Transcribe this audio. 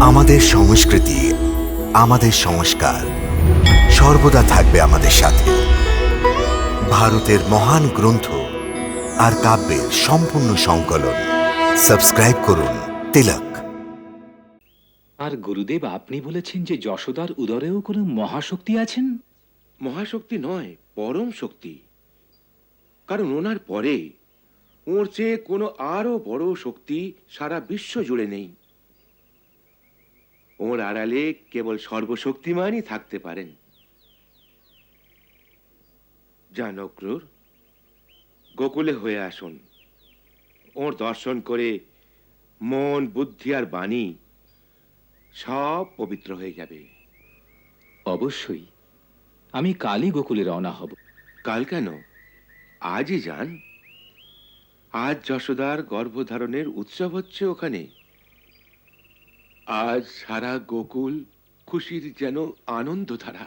আমাদের সংস্কৃতি আমাদের সংস্কার সর্বদা থাকবে আমাদের সাথে। ভারতের মহান গ্রন্থ আর কাব্যের সম্পূর্ণ সংকলন। সাবস্ক্রাইব করুন তিলক। আর গুরুদেব আপনি বলেছেন যে যশোদার উদরেও কোনো মহাশক্তি আছেন? মহাশক্তি নয় পরম শক্তি। কারণ ওনার পরে ওর চেয়ে কোনো আরও বড় শক্তি সারা বিশ্ব জুড়ে নেই। ওর আড়ালে কেবল সর্বশক্তিমানই থাকতে পারেন। জানক্রুর গোকুলে হয়ে আসুন। ওর দর্শন করে মন বুদ্ধি আর বাণী সব পবিত্র হয়ে যাবে। অবশ্যই। আমি কালই গোকুলে রওনা হব। কাল কেন? আজই যান। আজ যশোদার গর্ভধারণের উৎসব হচ্ছে ওখানে। আজ সারা গোকুল খুশির যেন আনন্দধারা।